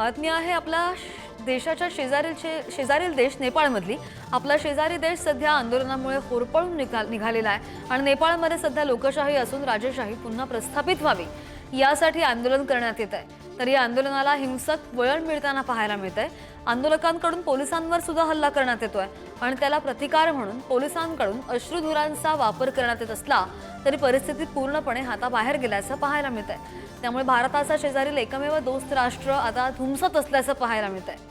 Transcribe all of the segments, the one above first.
बातमी आहे आपला देशाच्या शेजारील शे- शेजारील देश नेपाळमधली. आपला शेजारी देश सध्या आंदोलनामुळे होरपळून निघा निघालेला आहे. आणि नेपाळमध्ये सध्या लोकशाही असून राजेशाही पुन्हा प्रस्थापित व्हावी यासाठी आंदोलन करण्यात येत आहे तर या आंदोलनाला हिंसक वळण मिळताना पाहायला मिळत आहे आंदोलकांकडून पोलिसांवर सुद्धा हल्ला करण्यात येतोय. आणि त्याला प्रतिकार म्हणून पोलिसांकडून अश्रुधुरांचा वापर करण्यात येत असला तरी परिस्थिती पूर्णपणे हाताबाहेर गेल्याचं पाहायला मिळत आहे त्यामुळे भारताचा शेजारील एकमेव दोस्त राष्ट्र आता धुमसत असल्याचं पाहायला मिळत आहे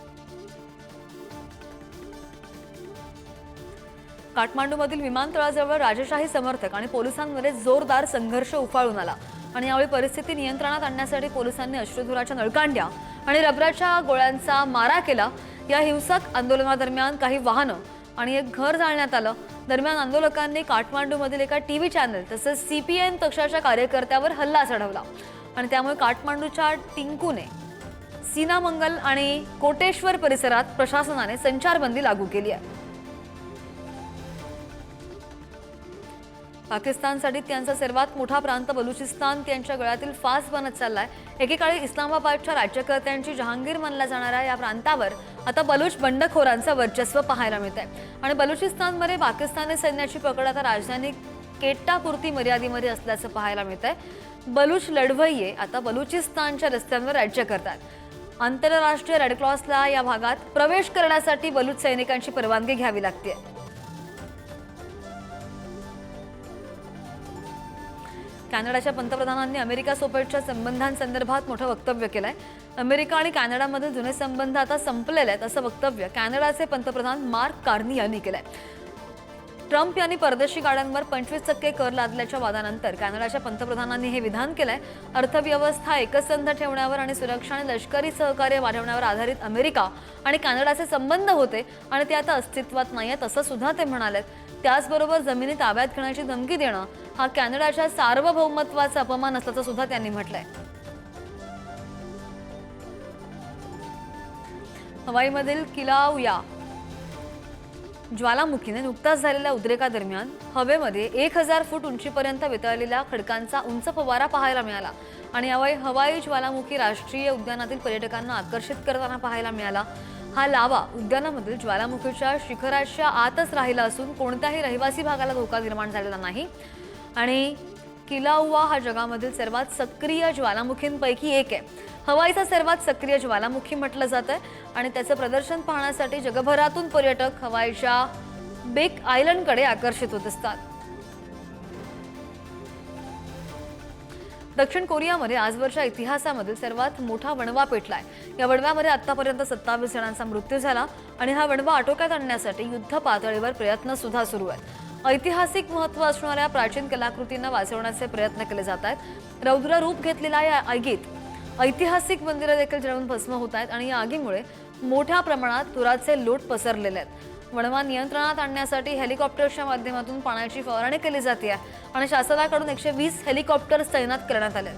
काठमांडूमधील विमानतळाजवळ राजेशाही समर्थक आणि पोलिसांमध्ये जोरदार संघर्ष उफाळून आला. आणि यावेळी परिस्थिती नियंत्रणात आणण्यासाठी पोलिसांनी अश्रुधुराच्या नळकांड्या आणि रबराच्या गोळ्यांचा मारा केला. या हिंसक आंदोलनादरम्यान काही वाहनं आणि एक घर जाळण्यात आलं. दरम्यान आंदोलकांनी काठमांडूमधील एका टी व्ही चॅनल तसंच सीपीएन पक्षाच्या कार्यकर्त्यावर हल्ला चढवला. आणि त्यामुळे काठमांडूच्या टिंकूने सीनामंगल आणि कोटेश्वर परिसरात प्रशासनाने संचारबंदी लागू केली आहे. पाकिस्तानसाठी त्यांचा सर्वात मोठा प्रांत बलुचिस्तान त्यांच्या गळ्यातील फास बनत चाललाय. एकेकाळी इस्लामाबादच्या राज्यकर्त्यांची जहांगीर मानल्या जाणाऱ्या या प्रांतावर आता बलुच बंडखोरांचं वर्चस्व पाहायला मिळत आहे आणि बलुचिस्तानमध्ये पाकिस्तानी सैन्याची पकड आता राजधानी केट्टापुरती मर्यादेमध्ये असल्याचं पाहायला मिळत आहे बलुच लढवय्ये आता बलुचिस्तानच्या रस्त्यांवर राज्य करतात. आंतरराष्ट्रीय रेडक्रॉसला या भागात प्रवेश करण्यासाठी बलुच सैनिकांची परवानगी घ्यावी लागते कॅनडाच्या पंतप्रधानांनी अमेरिकासोबतच्या संबंधांसंदर्भात मोठं वक्तव्य केलं आहे अमेरिका आणि कॅनडामधील जुने संबंध आता संपलेले आहेत असं वक्तव्य कॅनडाचे पंतप्रधान मार्क कार्नी यांनी केलं आहे ट्रम्प यांनी परदेशी गाड्यांवर पंचवीस टक्के कर लादल्याच्या वादानंतर कॅनडाच्या पंतप्रधानांनी हे विधान केलंय. अर्थव्यवस्था एकसंध ठेवण्यावर आणि सुरक्षा आणि लष्करी सहकार्य वाढवण्यावर आधारित अमेरिका आणि कॅनडाचे संबंध होते आणि ते आता अस्तित्वात नाही आहेत असं सुद्धा ते म्हणाले त्याचबरोबर जमिनी ताब्यात घेण्याची धमकी देणं हा कॅनडाच्या सार्वभौमत्वाचा अपमान असल्याचं सुद्धा त्यांनी म्हटलंय. हवाईमधील किलाउया ज्वालामुखीने नुकताच झालेल्या उद्रेकादरम्यान हवेमध्ये एक हजार फूट उंचीपर्यंत वितळलेल्या खडकांचा उंच फवारा पाहायला मिळाला आणि यावेळी हवाई ज्वालामुखी राष्ट्रीय उद्यानातील पर्यटकांना आकर्षित करताना पाहायला मिळाला. हा लावा उद्यानामधील ज्वालामुखीच्या शिखराच्या आतच राहिला असून कोणत्याही रहिवासी भागाला धोका निर्माण झालेला नाही. आणि किलाउवा हा जगामधील सर्वात सक्रिय ज्वालामुखींपैकी एक आहे. हवाईचा सर्वात सक्रिय ज्वालामुखी म्हटलं जातं आणि त्याचं प्रदर्शन पाहण्यासाठी जगभरातून पर्यटक हवाईच्या बेक आयलंडकडे आकर्षित होत असतात. दक्षिण कोरियामध्ये आजवरच्या इतिहासामधील सर्वात मोठा वणवा पेटलाय. या वणव्यामध्ये आतापर्यंत सत्तावीस जणांचा मृत्यू झाला आणि हा वणवा आटोक्यात आणण्यासाठी युद्ध पातळीवर प्रयत्न सुद्धा सुरू आहेत. ऐतिहासिक महत्त्व असणाऱ्या प्राचीन कलाकृतींना वाचवण्याचे प्रयत्न केले जात आहेत. रौद्र रूप घेतलेल्या या आगीत ऐतिहासिक मंदिरं देखील जळून भस्म होत आहेत आणि या आगीमुळे मोठ्या प्रमाणात तुराचे लोट पसरलेले आहेत. वणवा नियंत्रणात आणण्यासाठी हेलिकॉप्टर्सच्या माध्यमातून पाण्याची फवारणी केली जाते आणि शासनाकडून एकशे वीस हेलिकॉप्टर्स तैनात करण्यात आले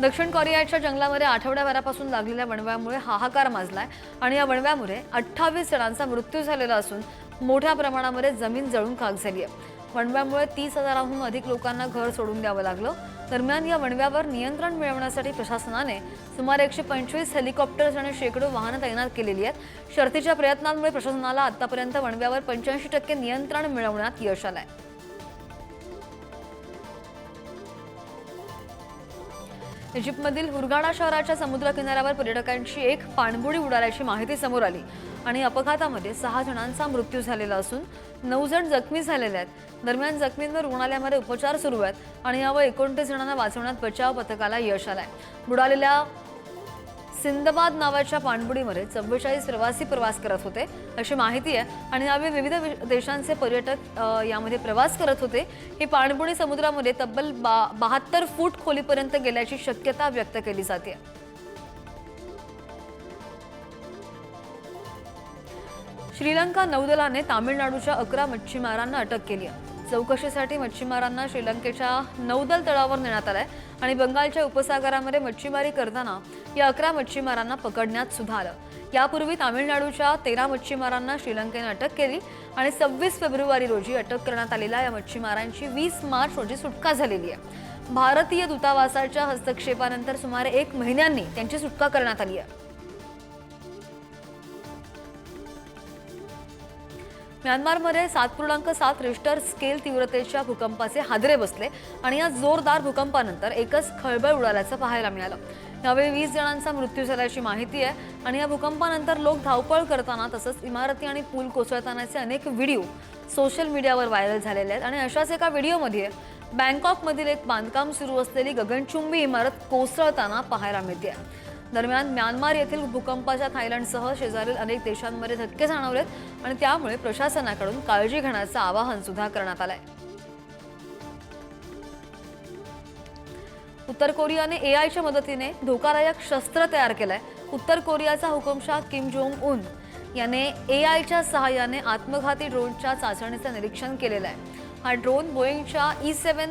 दक्षिण कोरियाच्या जंगलामध्ये आठवड्याभरापासून लागलेल्या वणव्यामुळे हाहाकार माजलाय आणि या वणव्यामुळे अठ्ठावीस जणांचा मृत्यू झालेला असून मोठ्या प्रमाणामध्ये जमीन जळून खाक झाली आहे वणव्यामुळे तीस हजाराहून अधिक लोकांना घर सोडून द्यावं लागलं. दरम्यान या वणव्यावर नियंत्रण मिळवण्यासाठी प्रशासनाने सुमारे एकशे पंचवीस हेलिकॉप्टर्स आणि शेकडो वाहनं तैनात केलेली आहेत. शर्थीच्या प्रयत्नांमुळे प्रशासनाला आतापर्यंत वणव्यावर पंच्याऐंशी टक्के नियंत्रण मिळवण्यात यश आलं आहे इजिप्तमधील हुरगाणा शहराच्या समुद्रकिनाऱ्यावर पर्यटकांची एक पाणबुडी उडाल्याची माहिती समोर आली. आणि अपघातामध्ये सहा जणांचा मृत्यू झालेला असून नऊ जण जखमी झालेले आहेत. दरम्यान जखमींवर रुग्णालयामध्ये उपचार सुरू आहेत आणि यावर एकोणतीस जणांना वाचवण्यात बचाव पथकाला यश आलंय. बुडालेल्या सिंदबाद नावाच्या पाणबुडीमध्ये चव्वेचाळीस प्रवासी प्रवास करत होते अशी माहिती आहे. आणि यावेळी विविध वि- देशांचे पर्यटक यामध्ये प्रवास करत होते. ही पाणबुडी समुद्रामध्ये तब्बल बा बहात्तर फूट खोलीपर्यंत गेल्याची शक्यता व्यक्त केली जाते. श्रीलंका नौदलाने तामिळनाडूच्या अकरा मच्छीमारांना अटक केली आहे. चौकशीसाठी मच्छीमारांना श्रीलंकेच्या नौदल तळावर नेण्यात आलंय आणि बंगालच्या उपसागरामध्ये मच्छीमारी करताना या अकरा मच्छीमारांना पकडण्यात सुद्धा आलं. यापूर्वी तामिळनाडूच्या तेरा मच्छीमारांना श्रीलंकेने अटक केली आणि सव्वीस फेब्रुवारी रोजी अटक करण्यात आलेल्या या मच्छीमारांची वीस मार्च रोजी सुटका झालेली आहे. भारतीय दूतावासाच्या हस्तक्षेपानंतर सुमारे एक महिन्यांनी त्यांची सुटका करण्यात आली आहे. म्यानमारमध्ये सात पूर्णांक सात रिश्टर स्केल तीव्रतेच्या भूकंपाचे हादरे बसले आणि या जोरदार भूकंपानंतर एकच खळबळ उडाल्याचं पाहायला मिळालं. यावेळी वीस जणांचा मृत्यू झाल्याची माहिती आहे आणि या भूकंपानंतर लोक धावपळ करताना तसंच इमारती आणि पूल कोसळतानाचे अनेक व्हिडिओ सोशल मीडियावर व्हायरल झालेले आहेत आणि अशाच एका व्हिडिओमध्ये बँकॉकमधील एक बांधकाम सुरू असलेली गगनचुंबी इमारत कोसळताना पाहायला मिळते. दरम्यान म्यानमार येथील भूकंपाच्या थायलंडसह शेजारील अनेक देशांमध्ये धक्के जाणवलेत आणि त्यामुळे प्रशासनाकडून काळजी घेण्याचं आवाहन सुद्धा करण्यात आलंय. उत्तर कोरियाने एआयच्या मदतीने धोकादायक शस्त्र तयार केलंय. उत्तर कोरियाचा हुकुमशाह किम जोंग उन याने एआयच्या सहाय्याने आत्मघाती ड्रोनच्या चाचणीचं निरीक्षण केलेलं आहे. हा drone बोईंगच्या E seven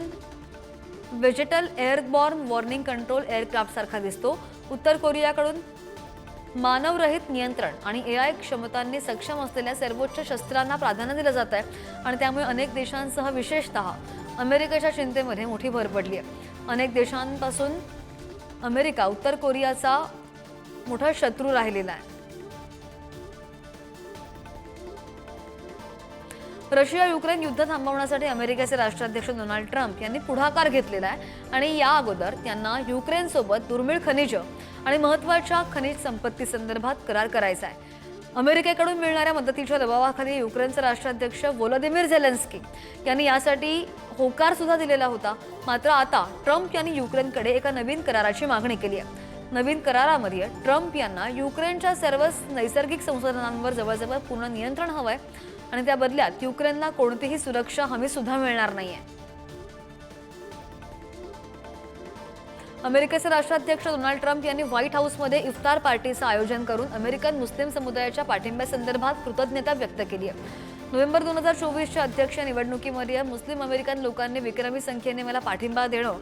Wedgetail airborne warning control aircraft सारखा दिसतो. उत्तर कोरियाकडून मानवरहित नियंत्रण आणि ए आय क्षमतांनी सक्षम असलेल्या सर्वोच्च शस्त्रांना प्राधान्य दिलं जात आहे. आणि त्यामुळे अनेक देशांसह विशेषतः अमेरिकेच्या चिंतेमध्ये मोठी भर पडली आहे अनेक देशांपासून अमेरिका उत्तर कोरियाचा मोठा शत्रू राहिलेला आहे. रशिया युक्रेन युद्ध थांबवण्यासाठी अमेरिकेचे राष्ट्राध्यक्ष डोनाल्ड ट्रम्प यांनी पुढाकार घेतलेला आहे. आणि या अगोदर त्यांना युक्रेनसोबत दुर्मिळ खनिज आणि महत्त्वाच्या खनिज संपत्ती संदर्भात करार करायचा आहे. अमेरिकेकडून मिळणाऱ्या मदतीच्या दबावाखाली युक्रेनचे राष्ट्राध्यक्ष व्लोदिमीर झेलेन्स्की यांनी यासाठी होकार सुद्धा दिलेला होता. मात्र आता ट्रम्प यांनी युक्रेनकडे एका नवीन कराराची मागणी केली आहे. नवीन करारामध्ये ट्रम्प यांना युक्रेनच्या सर्वच नैसर्गिक संसाधनांवर जवळजवळ पूर्ण नियंत्रण हवंय. आणि त्या बदल्यात युक्रेनला कोणतीही सुरक्षा हमी सुद्धा मिळणार नाहीये. अमेरिकेचे राष्ट्राध्यक्ष डोनाल्ड ट्रम्प यांनी व्हाईट हाऊसमध्ये इफ्तार पार्टीचं आयोजन करून अमेरिकन मुस्लिम समुदायाच्या पाठिंब्यासंदर्भात कृतज्ञता व्यक्त केली आहे नोव्हेंबर दोन हजार चोवीसच्या अध्यक्ष निवडणुकीमध्ये मुस्लिम अमेरिकन लोकांनी विक्रमी संख्येने मला पाठिंबा देणं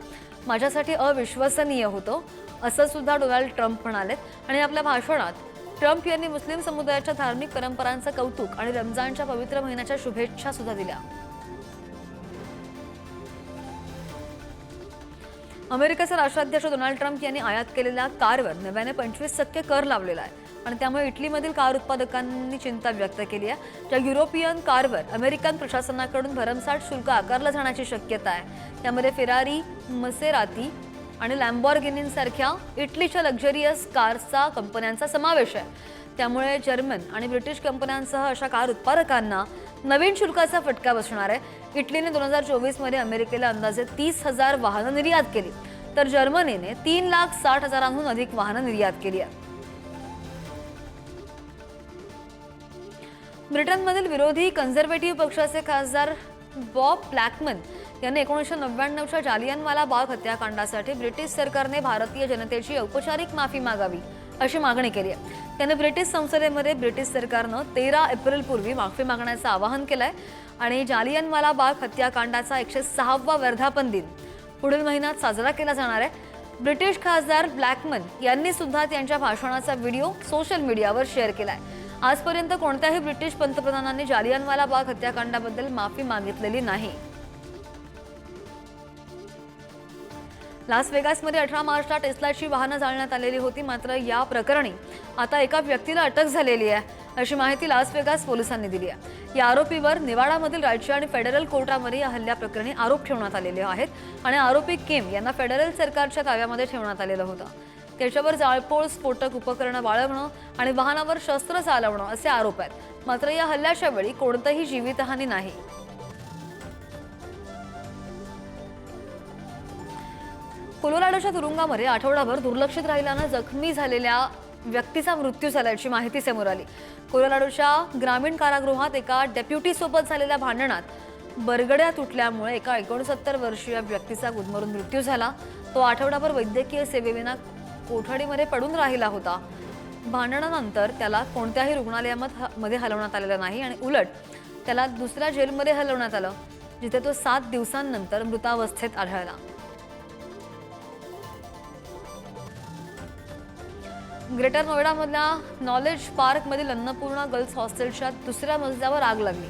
माझ्यासाठी अविश्वसनीय होतं असं सुद्धा डोनाल्ड ट्रम्प म्हणालेत. आणि आपल्या भाषणात ट्रम्प यांनी मुस्लिम समुदायाच्या धार्मिक परंपरांचं कौतुक आणि रमजानच्या पवित्र महिन्याच्या शुभेच्छा सुद्धा दिल्या. अमेरिकेचे राष्ट्राध्यक्ष डोनाल्ड ट्रम्प यांनी आयात केलेल्या कारवर नव्याने पंचवीस टक्के कर लावलेला आहे आणि त्यामुळे इटलीमधील कार उत्पादकांनी चिंता व्यक्त केली आहे. त्या युरोपियन कारवर अमेरिकन प्रशासनाकडून भरमसाठ शुल्क आकारलं जाण्याची शक्यता आहे. त्यामध्ये फेरारी मसेराती आणि लॅम्बॉर्गिनींसारख्या इटलीच्या लक्झरियस कारचा कंपन्यांचा समावेश आहे. त्यामुळे जर्मन आणि ब्रिटिश कंपन्यांसह अशा कार उत्पादकांना नवीन शुल्काचा फटका बसणार आहे. इटलीने दोन हजार चोवीसमध्ये अमेरिकेला अंदाजे तीस हजार वाहनं निर्यात केली. तर जर्मनीने तीन लाख साठ हजारांहून अधिक वाहनं निर्यात केली आहेत. ब्रिटनमधील विरोधी कन्झर्वेटिव्ह पक्षाचे खासदार बॉब ब्लॅकमन यांनी एकोणीसशे नव्याण्णवच्या जालियनवाला बाग हत्याकांडासाठी ब्रिटिश सरकारने भारतीय जनतेची औपचारिक माफी मागावी अशी मागणी केली आहे. त्याने ब्रिटिश संसदेमध्ये ब्रिटिश सरकारनं तेरा एप्रिलपूर्वी माफी मागण्याचं आवाहन केलंय आणि जालियनवाला बाग हत्याकांडाचा एकशे सहावा वर्धापन दिन पुढील महिन्यात साजरा केला जाणार आहे. ब्रिटिश खासदार ब्लॅकमन यांनी सुद्धा त्यांच्या भाषणाचा व्हिडिओ सोशल मीडियावर शेअर केलाय. आजपर्यंत कोणत्याही ब्रिटिश पंतप्रधानांनी जालियनवाला बाग हत्याकांडाबद्दल माफी मागितलेली नाही. लास वेगासमध्ये अठरा मार्चला टेस्लाची वाहनं जाळण्यात आलेली होती मात्र या प्रकरणी आता एका व्यक्तीला अटक झालेली आहे अशी माहिती लास वेगास पोलिसांनी दिली आहे. या आरोपीवर निवाडामधील राज्य आणि फेडरल कोर्टामध्ये या हल्ल्याप्रकरणी आरोप ठेवण्यात आलेले आहेत आणि आरोपी किम यांना फेडरल सरकारच्या ताब्यामध्ये ठेवण्यात आलेलं होतं. त्याच्यावर जाळपोळ स्फोटक उपकरणं बाळगणं आणि वाहनावर शस्त्र चालवणं असे आरोप आहेत. मात्र या हल्ल्याच्या वेळी कोणतंही जीवितहानी नाही. कोलोराडोच्या तुरुंगामध्ये आठवडाभर दुर्लक्षित राहिल्यानं जखमी झालेल्या व्यक्तीचा मृत्यू झाल्याची माहिती समोर आली. कोलोराडोच्या ग्रामीण कारागृहात एका डेप्युटी सोबत झालेल्या भांडणात बरगड्या तुटल्यामुळे एका एकोणसत्तर वर्षीय व्यक्तीचा गुदमरून मृत्यू झाला. तो आठवडाभर वैद्यकीय सेवेविना कोठडीमध्ये पडून राहिला होता. भांडणानंतर त्याला कोणत्याही रुग्णालयामध्ये मध्ये हलवण्यात आलेलं नाही आणि उलट त्याला दुसऱ्या जेलमध्ये हलवण्यात आलं जिथे तो सात दिवसांनंतर मृतावस्थेत आढळला. ग्रेटर नोएडामधल्या नॉलेज पार्कमधील अन्नपूर्णा गर्ल्स हॉस्टेलच्या दुसऱ्या मजल्यावर आग लागली.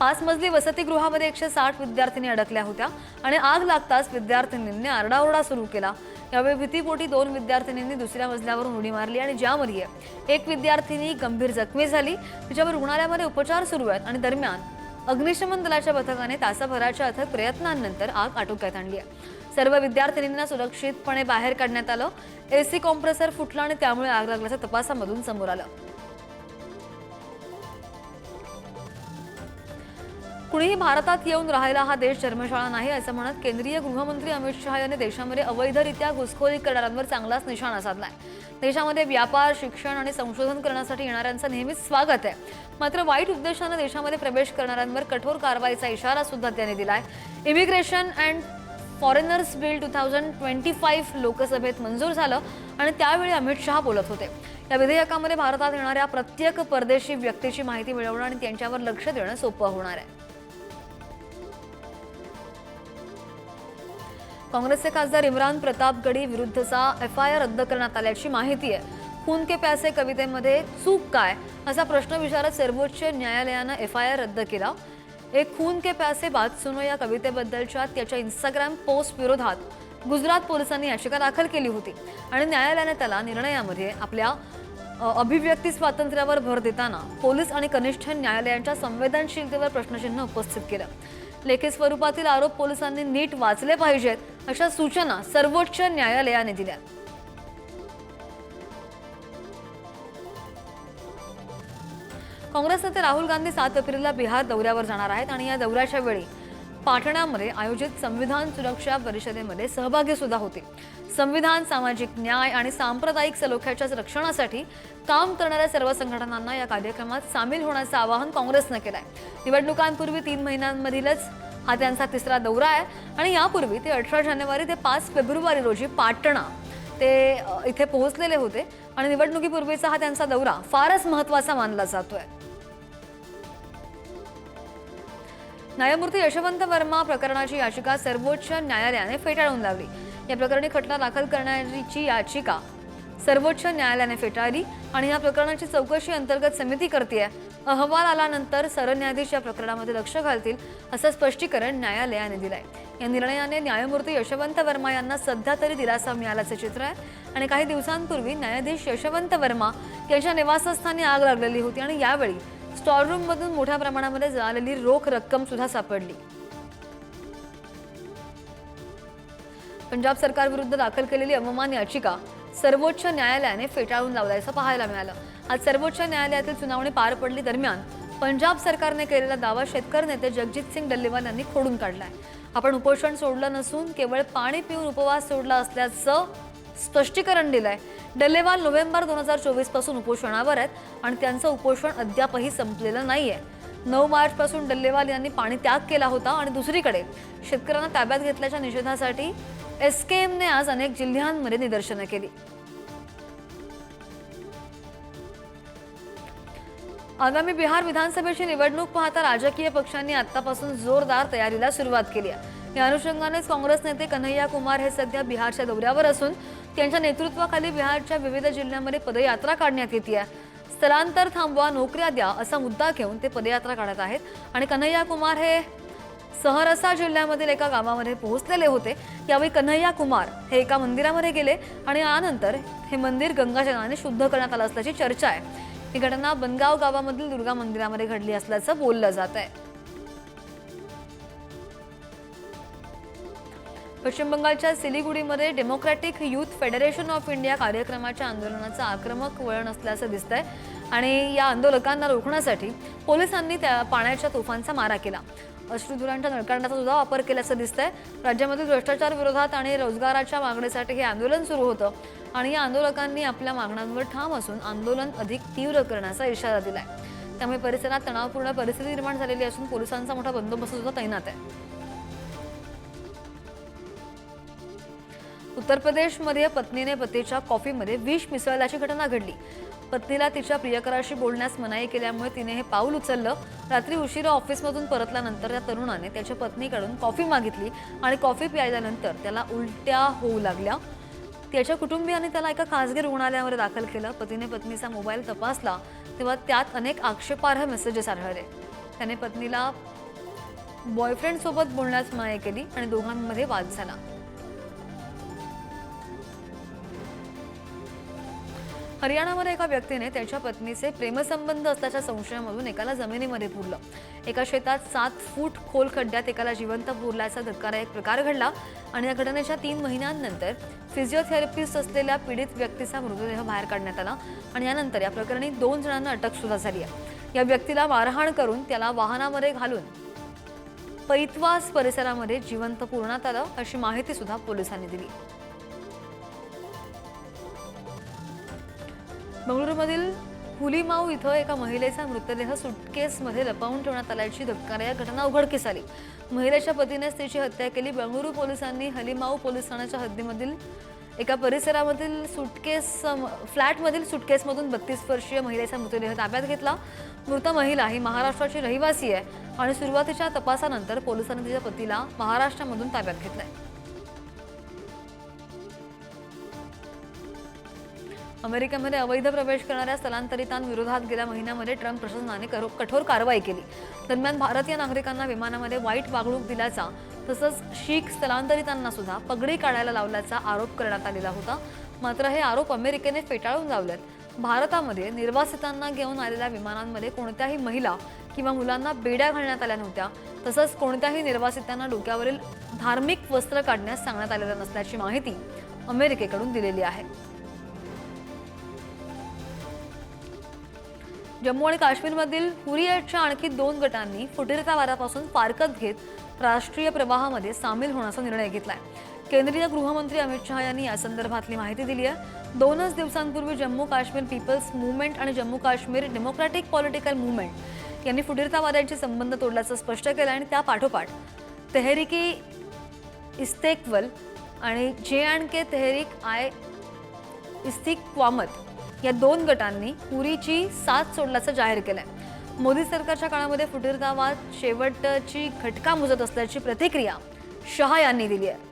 पाच मजली वसतिगृहामध्ये एकशे साठ विद्यार्थिनी अडकल्या होत्या आणि आग लागताच विद्यार्थिनींनी आरडाओरडा सुरू केला. यावेळी भीतीपोटी दोन विद्यार्थिनींनी दुसऱ्या मजल्यावरून उडी मारली आणि ज्यामध्ये एक विद्यार्थिनी गंभीर जखमी झाली. तिच्यावर रुग्णालयामध्ये उपचार सुरू आहेत आणि दरम्यान अग्निशमन दलाच्या पथकाने तासाभराच्या अथक प्रयत्नांनंतर आग आटोक्यात आणली आहे. सर्व विद्यार्थिनींना सुरक्षितपणे बाहेर काढण्यात आलं. एसी कॉम्प्रेसर फुटला आणि त्यामुळे आग लागल्याचं तपासामधून समोर आलं. कुणीही भारतात येऊन राहायला हा देश धर्मशाळा नाही असं म्हणत केंद्रीय गृहमंत्री अमित शहा यांनी देशामध्ये अवैधरित्या घुसखोरी करणाऱ्यांवर चांगलाच निशाणा साधलाय. देशामध्ये व्यापार शिक्षण आणि संशोधन करण्यासाठी येणाऱ्यांचं नेहमीच स्वागत आहे. मात्र वाईट उद्देशानं देशामध्ये प्रवेश करणाऱ्यांवर कठोर कारवाईचा इशारा सुद्धा त्यांनी दिलाय. Immigration and foreigners bill two thousand twenty five लोकसभेत मंजूर झालं आणि त्यावेळी अमित शहा बोलत होते. या विधेयकामध्ये भारतात येणाऱ्या प्रत्येक परदेशी व्यक्तीची माहिती मिळवणं आणि त्यांच्यावर लक्ष देणं सोपं होणार आहे. काँग्रेसचे खासदार इम्रान प्रताप गडी विरुद्धचा एफ आय आर रद्द करण्यात आल्याची माहिती आहे. खून के प्यासे कवितेमध्ये चूक काय? असा प्रश्न विचारत सर्वोच्च न्यायालयानं एफ आय आर रद्द केला. एक खून के प्यासे बात सुनो या कवितेबद्दलच्या त्याच्या इंस्टाग्राम पोस्ट विरोधात गुजरात पोलिसांनी याचिका दाखल केली होती. आणि न्यायालयाने त्याला निर्णयामध्ये आपल्या अभिव्यक्ती स्वातंत्र्यावर भर देताना पोलीस आणि कनिष्ठ न्यायालयांच्या संवेदनशीलतेवर प्रश्नचिन्ह उपस्थित केलं. लेखी स्वरूपातील आरोप पोलिसांनी नीट वाचले पाहिजेत अशा सूचना सर्वोच्च न्यायालयाने दिल्या. काँग्रेस नेते राहुल गांधी सात एप्रिलला बिहार दौऱ्यावर जाणार आहेत आणि या दौऱ्याच्या वेळी पाटण्यामध्ये आयोजित संविधान सुरक्षा परिषदेमध्ये सहभागी सुद्धा होते संविधान सामाजिक न्याय आणि सांप्रदायिक सलोख्याच्या रक्षणासाठी काम करणाऱ्या सर्व संघटनांना या कार्यक्रमात सामील होण्याचं आवाहन काँग्रेसनं केलं आहे निवडणुकांपूर्वी तीन महिन्यांमधीलच हा त्यांचा तिसरा दौरा आहे आणि यापूर्वी ते अठरा जानेवारी ते पाच फेब्रुवारी रोजी पाटणा ते इथे पोहोचलेले होते आणि निवडणुकीपूर्वीचा हा त्यांचा दौरा फारच महत्त्वाचा मानला जातोय. न्यायमूर्ती यशवंत वर्मा प्रकरणाची याचिका सर्वोच्च न्यायालयाने फेटाळून लावली. या प्रकरणी खटला दाखल करण्याची याचिका सर्वोच्च न्यायालयाने फेटाळली आणि या प्रकरणाची चौकशी अंतर्गत समिती करते अहवाल आल्यानंतर सरन्यायाधीश या प्रकरणामध्ये लक्ष घालतील असं स्पष्टीकरण न्यायालयाने दिलंय. या निर्णयाने न्यायमूर्ती यशवंत वर्मा यांना सध्या तरी दिलासा मिळाल्याचं चित्र आहे आणि काही दिवसांपूर्वी न्यायाधीश यशवंत वर्मा यांच्या निवासस्थानी आग लागलेली होती आणि यावेळी स्टॉल रूम मधून मोठ्या प्रमाणामध्ये जळालेली रोख रक्कम सुद्धा सापडली. पंजाब सरकारविरुद्ध दाखल केलेली अवमान याचिका सर्वोच्च न्यायालयाने फेटाळून लावल्याचं पाहायला मिळालं. आज सर्वोच्च न्यायालयातील सुनावणी पार पडली दरम्यान पंजाब सरकारने केलेला दावा शेतकरी नेते जगजित सिंग डल्लेवाल यांनी खोडून काढलाय. आपण उपोषण सोडलं नसून केवळ पाणी पिऊन उपवास सोडला असल्याचं स्पष्टीकरण दिलंय. डल्लेवाल नोव्हेंबर दोन हजार चोवीसपासून उपोषणावर आहेत आणि त्यांचं उपोषण अद्यापही संपलेलं नाहीये. नऊ मार्च पासून डल्लेवाल यांनी पाणी त्याग केला होता आणि दुसरीकडे शेतकऱ्यांना ताब्यात घेतल्याच्या निषेधासाठी एसकेएमने आज अनेक जिल्ह्यांमध्ये निदर्शनं केली. आगामी बिहार विधानसभेची निवडणूक पाहता राजकीय पक्षांनी आतापासून जोरदार तयारीला सुरुवात केली आहे. या अनुषंगानेच काँग्रेस नेते कन्हैया कुमार हे सध्या बिहारच्या दौऱ्यावर असून त्यांच्या नेतृत्वाखाली बिहारच्या विविध जिल्ह्यांमध्ये पदयात्रा काढण्यात येते आहे. स्थलांतर थांबवा नोकऱ्या द्या असा मुद्दा घेऊन ते पदयात्रा काढत आहेत. आणि कन्हैया कुमार हे सहरसा जिल्ह्यामधील एका गावामध्ये पोहोचलेले होते. यावेळी कन्हैया कुमार हे एका मंदिरामध्ये गेले आणि यानंतर हे मंदिर गंगाजलाने शुद्ध करण्यात आलं असल्याची चर्चा आहे. ही घटना बनगाव गावामधील दुर्गा मंदिरामध्ये घडली असल्याचं बोललं जात आहे. पश्चिम बंगालच्या सिलिगुडीमध्ये democratic youth federation of India कार्यक्रमाच्या आंदोलनाचं आक्रमक वळण असल्याचं दिसतंय आणि या आंदोलकांना रोखण्यासाठी पोलिसांनी त्या पाण्याच्या तोफांचा मारा केला. अश्रुधुरांच्या नळकांडाचा सुद्धा वापर केल्याचं दिसतंय. राज्यामध्ये भ्रष्टाचार विरोधात आणि रोजगाराच्या मागणीसाठी हे आंदोलन सुरू होतं आणि या आंदोलकांनी आपल्या मागण्यांवर ठाम असून आंदोलन अधिक तीव्र करण्याचा इशारा दिलाय. त्यामुळे परिसरात तणावपूर्ण परिस्थिती निर्माण झालेली असून पोलिसांचा मोठा बंदोबस्त सुद्धा तैनात आहे. उत्तर प्रदेशमध्ये पत्नीने पतीच्या कॉफीमध्ये विष मिसळल्याची घटना घडली. पत्नीला तिच्या प्रियकराशी बोलण्यास मनाई केल्यामुळे तिने हे पाऊल उचललं. रात्री उशिरा ऑफिसमधून परतल्यानंतर त्या तरुणाने त्याच्या पत्नीकडून कॉफी मागितली आणि कॉफी प्यायल्यानंतर त्याला उलट्या होऊ लागल्या. त्याच्या कुटुंबियांनी त्याला एका खासगी रुग्णालयामध्ये दाखल केलं. पतीने पत्नीचा मोबाईल तपासला तेव्हा त्यात अनेक आक्षेपार्ह मेसेजेस आढळले. त्याने पत्नीला बॉयफ्रेंड सोबत बोलण्यास मनाई केली आणि दोघांमध्ये वाद झाला. हरियाणामध्ये एका व्यक्तीने त्याच्या पत्नीचे प्रेमसंबंध असल्याच्या संशयामधून एकाला जमिनीमध्ये पुरलं. एका शेतात सात फूट खोल खड्ड्यात एकाला जिवंत पुरल्याचा धक्कादायक प्रकार घडला आणि या घटनेच्या तीन महिन्यांनंतर फिजिओथेरपिस्ट असलेल्या पीडित व्यक्तीचा मृतदेह बाहेर काढण्यात आला आणि यानंतर या प्रकरणी दोन जणांना अटक सुद्धा झाली आहे. या व्यक्तीला मारहाण करून त्याला वाहनामध्ये घालून पैतवास परिसरामध्ये जिवंत पुरण्यात आलं अशी माहिती सुद्धा पोलिसांनी दिली. बंगळुरूमधील हुलीमाऊ इथं एका महिलेचा मृतदेह सुटकेसमध्ये लपवून ठेवण्यात आल्याची धक्कादायक घटना उघडकीस आली. महिलेच्या पतीनेच तिची हत्या केली. बंगळुरू पोलिसांनी हलीमाऊ पोलीस ठाण्याच्या हद्दीमधील एका परिसरामधील सुटकेस फ्लॅटमधील सुटकेसमधून बत्तीस वर्षीय महिलेचा मृतदेह ताब्यात घेतला. मृत महिला ही महाराष्ट्राची रहिवासी आहे आणि सुरुवातीच्या तपासानंतर पोलिसांनी तिच्या पतीला महाराष्ट्रामधून ताब्यात घेतलंय. अमेरिकेमध्ये अवैध प्रवेश करणाऱ्या स्थलांतरितांविरोधात गेल्या महिन्यामध्ये ट्रम्प प्रशासनाने कठोर कारवाई केली. दरम्यान भारतीय नागरिकांना विमानामध्ये वाईट वागणूक दिल्याचा तसंच शीख स्थलांतरितांना सुद्धा पगडी काढायला लावल्याचा आरोप करण्यात आलेला होता. मात्र हे आरोप अमेरिकेने फेटाळून लावलेत. भारतामध्ये निर्वासितांना घेऊन आलेल्या विमानांमध्ये कोणत्याही महिला किंवा मुलांना बेड्या घालण्यात आल्या नव्हत्या. तसंच कोणत्याही निर्वासितांना डोक्यावरील धार्मिक वस्त्र काढण्यास सांगण्यात आलेलं नसल्याची माहिती अमेरिकेकडून दिलेली आहे. जम्मू आणि काश्मीरमधील हुरियतच्या आणखी दोन गटांनी फुटीरता वादापासून फारकत घेत राष्ट्रीय प्रवाहामध्ये सामील होण्याचा निर्णय घेतलाय. केंद्रीय गृहमंत्री अमित शहा यांनी या संदर्भातली माहिती दिली आहे. दोनच दिवसांपूर्वी जम्मू काश्मीर पीपल्स मुवमेंट आणि Jammu Kashmir democratic political movement यांनी फुटीरतावाद्यांचे संबंध तोडल्याचं स्पष्ट केलं आणि त्या पाठोपाठ तेहरिकी इस्तेकवल आणि J and K Tehreek I इस्तिक्वामत या दोन गटांनी पुरीची साथ सोडल्याचं जाहीर केलंय. मोदी सरकारच्या काळामध्ये फुटीरतावाद शेवटची खटका मुजत असल्याची प्रतिक्रिया शहा यांनी दिली आहे